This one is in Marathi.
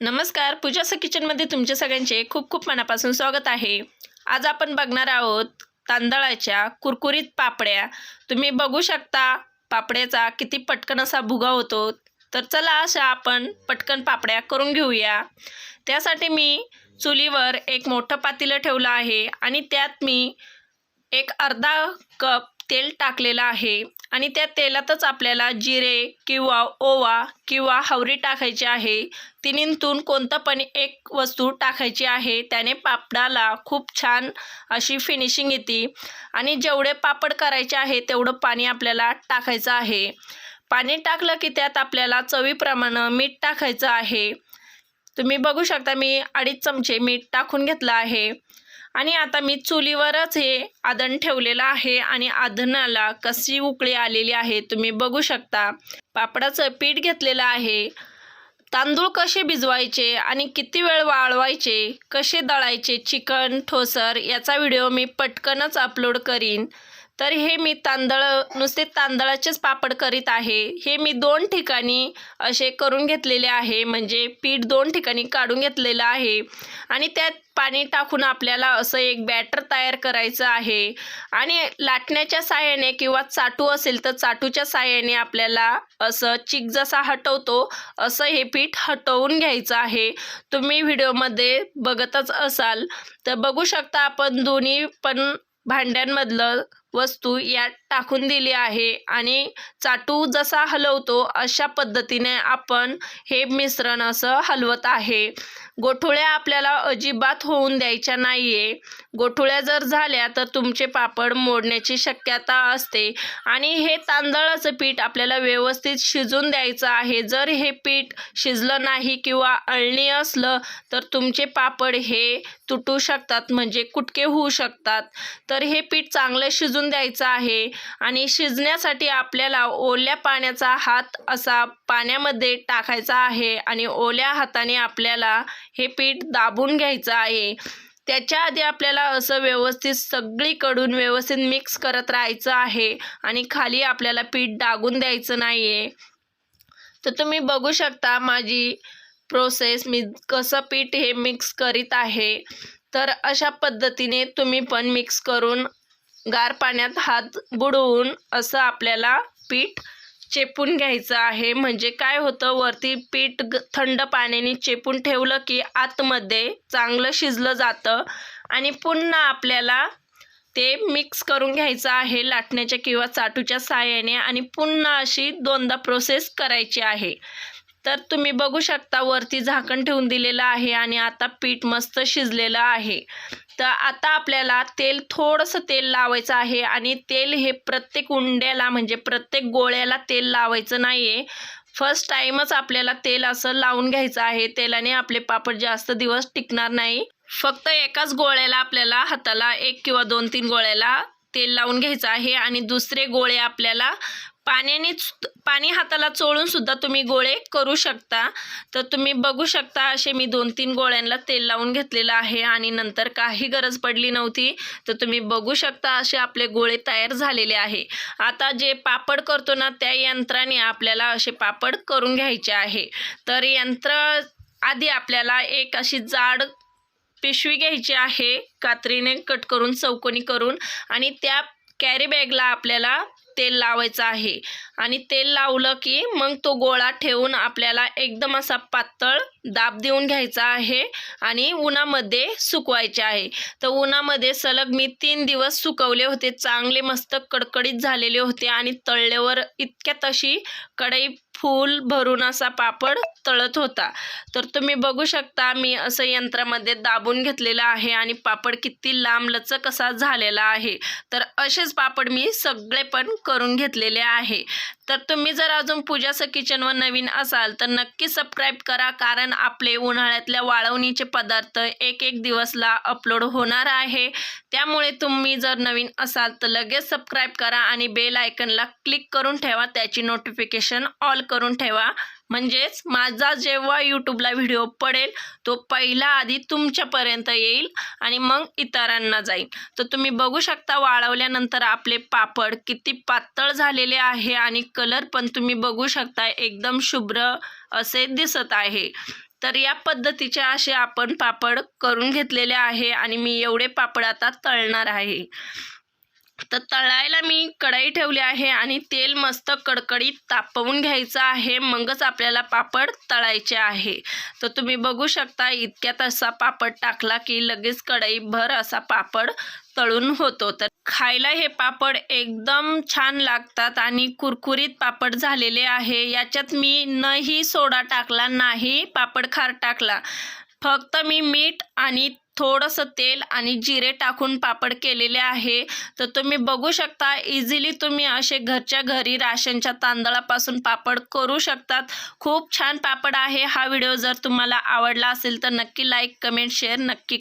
नमस्कार पूजाचं किचनमध्ये तुमच्या सगळ्यांचे खूप खूप मनापासून स्वागत आहे. आज आपण बघणार आहोत तांदळाच्या कुरकुरीत पापड्या. तुम्ही बघू शकता पापड्याचा किती पटकन असा भुगा होतो. तर चला अशा आपण पटकन पापड्या करून घेऊया. त्यासाठी मी चुलीवर एक मोठं पातेलं ठेवलं आहे आणि त्यात मी एक अर्धा कप तेल टाकलेलं आहे आणि त्या तेलातच आपल्याला जिरे किंवा ओवा किंवा हवरी टाकायची आहे. तिन्हीतून कोणतं पण एक वस्तू टाकायची आहे. त्याने पापडाला खूप छान अशी फिनिशिंग येते. आणि जेवढे पापड करायचे आहे तेवढं पाणी आपल्याला टाकायचं आहे. पाणी टाकलं की त्यात आपल्याला चवीप्रमाणे मीठ टाकायचं आहे. तुम्ही बघू शकता मी अडीच चमचे मीठ टाकून घेतलं आहे. आणि आता मी चुलीवरच हे आदण ठेवलेलं आहे आणि आधनाला कशी उकळी आलेली आहे तुम्ही बघू शकता. पापडाचं पीठ घेतलेलं आहे. तांदूळ कसे भिजवायचे आणि किती वेळ वाळवायचे कसे दळायचे चिकन ठोसर याचा व्हिडिओ मी पटकनच अपलोड करीन. तर हे मी तांदळ नुसते तांदळाचेच पापड करीत आहे. हे मी दोन ठिकाणी असे करून घेतलेले आहे. म्हणजे पीठ दोन ठिकाणी काढून घेतलेलं आहे. आणि त्यात पाणी टाकून आपल्याला असं एक बॅटर तयार करायचं आहे. आणि लाटण्याच्या साह्याने किंवा चाटू असेल तर चाटूच्या साह्याने आपल्याला असं चिक जसा हटवतो असं हे पीठ हटवून घ्यायचं आहे. तुम्ही व्हिडिओमध्ये बघतच असाल. तर बघू शकता आपण दोन्ही पण भांड्यांमधलं वस्तू यात टाकून दिली आहे आणि चाटू जसा हलवतो अशा पद्धतीने आपण हे मिश्रण असं हलवत आहे. गोठुळ्या आपल्याला अजिबात होऊन द्यायच्या नाही आहे गोठुळ्या जर झाल्या तर तुमचे पापड मोडण्याची शक्यता असते आणि हे तांदळाचं पीठ आपल्याला व्यवस्थित शिजून द्यायचं आहे. जर हे पीठ शिजलं नाही किंवा अळणी असलं तर तुमचे पापड हे तुटू शकतात म्हणजे कुटके होऊ शकतात. तर हे पीठ चांगलं शिजून द्यायचं आहे आणि शिजण्यासाठी आपल्याला ओल्या पाण्याचा हात असा पाण्यामध्ये टाकायचा आहे आणि ओल्या हाताने आपल्याला हे पीठ दाबून घ्यायचं आहे. त्याच्या आधी आपल्याला असं व्यवस्थित सगळीकडून व्यवस्थित मिक्स करत राहायचं आहे आणि खाली आपल्याला पीठ डागून द्यायचं नाही आहे तर तुम्ही बघू शकता माझी प्रोसेस मी कसं पीठ हे मिक्स करीत आहे. तर अशा पद्धतीने तुम्ही पण मिक्स करून गार पाण्यात हात बुडवून असं आपल्याला पीठ चेपून घ्यायचं आहे. म्हणजे काय होतं? वरती पीठ ग थंड पाण्याने चेपून ठेवलं की आतमध्ये चांगलं शिजलं जातं आणि पुन्हा आपल्याला ते मिक्स करून घ्यायचं आहे लाटण्याच्या किंवा चाटूच्या साहाय्याने आणि पुन्हा अशी दोनदा प्रोसेस करायची आहे. तर तुम्ही बघू शकता वरती झाकण ठेवून दिलेलं आहे आणि आता पीठ मस्त शिजलेलं आहे. तर आता आपल्याला तेल थोडंसं तेल लावायचं आहे आणि तेल हे प्रत्येक उंड्याला म्हणजे प्रत्येक गोळ्याला तेल लावायचं नाही आहे फर्स्ट टाईमच आपल्याला तेल असं लावून घ्यायचं आहे. तेलाने आपले पापड जास्त दिवस टिकणार नाही. फक्त एकाच गोळ्याला आपल्याला हाताला एक किंवा दोन तीन गोळ्याला तेल लावून घ्यायचं आहे आणि दुसरे गोळे आपल्याला पाण्याने पाणी हाताला चोळून सुद्धा तुम्ही गोळे करू शकता. तर तुम्ही बघू शकता असे मी दोन तीन गोळ्यांना तेल लावून घेतलेलं आहे आणि नंतर काही गरज पडली नव्हती तर तुम्ही बघू शकता असे आपले गोळे तयार झालेले आहे. आता जे पापड करतो ना त्या यंत्राने आपल्याला असे पापड करून घ्यायचे आहे. तर यंत्र आधी आपल्याला एक अशी जाड पिशवी घ्यायची आहे कात्रीने कट करून चौकोनी करून आणि त्या कॅरी बॅगला आपल्याला तेल लावायचं आहे. आणि तेल लावलं की मग तो गोळा ठेवून आपल्याला एकदम असा पातळ दाब देऊन घ्यायचा आहे आणि उन्हामध्ये सुकवायचे आहे. तर उन्हामध्ये सलग मी तीन दिवस सुकवले होते. चांगले मस्त कडकडीत झालेले होते आणि तळल्यावर इतक्या तशी कढई फूल भरून असा पापड तळत होता. तर तुम्ही बघू शकता मी असं यंत्रामध्ये दाबून घेतलेलं आहे आणि पापड किती लांब लचक असा झालेला आहे. तर असेच पापड मी सगळे पण करून घेतलेले आहे. तर तुम्ही जर अजून पूजाचं किचनवर नवीन असाल तर नक्की सबस्क्राईब करा कारण आपले उन्हाळ्यातल्या वाळवणीचे पदार्थ एक एक दिवसला अपलोड होणार आहे. त्यामुळे तुम्ही जर नवीन असाल तर लगेच सबस्क्राईब करा आणि बेल आयकनला क्लिक करून ठेवा त्याची नोटिफिकेशन ऑल करून ठेवा. म्हणजेच माझा जेव्हा यूट्यूबला व्हिडिओ पडेल तो पहिला आधी तुमच्यापर्यंत येईल आणि मग इतरांना जाईल. तर तुम्ही बघू शकता वाळवल्यानंतर आपले पापड किती पातळ झालेले आहे आणि कलर पण तुम्ही बघू शकता एकदम शुभ्र असे दिसत आहे. तर या पद्धतीचे असे आपण पापड करून घेतलेले आहे आणि मी एवढे पापड आता तळणार आहे. तर तळायला मी कढई ठेवली आहे आणि तेल मस्त कडकडीत तापवून घ्यायचं आहे. मगच आपल्याला पापड तळायचे आहे. तर तुम्ही बघू शकता इतक्यात असा पापड टाकला की लगेच कढईभर असा पापड तळून होतो. तर खायला हे पापड एकदम छान लागतात आणि कुरकुरीत पापड झालेले आहे. याच्यात मी नही सोडा टाकला नाही पापड खार टाकला. फक्त मी मीठ आणि थोडंसं तेल आणि जिरे टाकून पापड केलेले आहे. तर तुम्ही बघू शकता इझिली तुम्ही असे घरच्या घरी राशनच्या तांदळापासून पापड करू शकतात. खूप छान पापड आहे हा व्हिडिओ जर तुम्हाला आवडला असेल तर नक्की लाईक कमेंट शेअर नक्की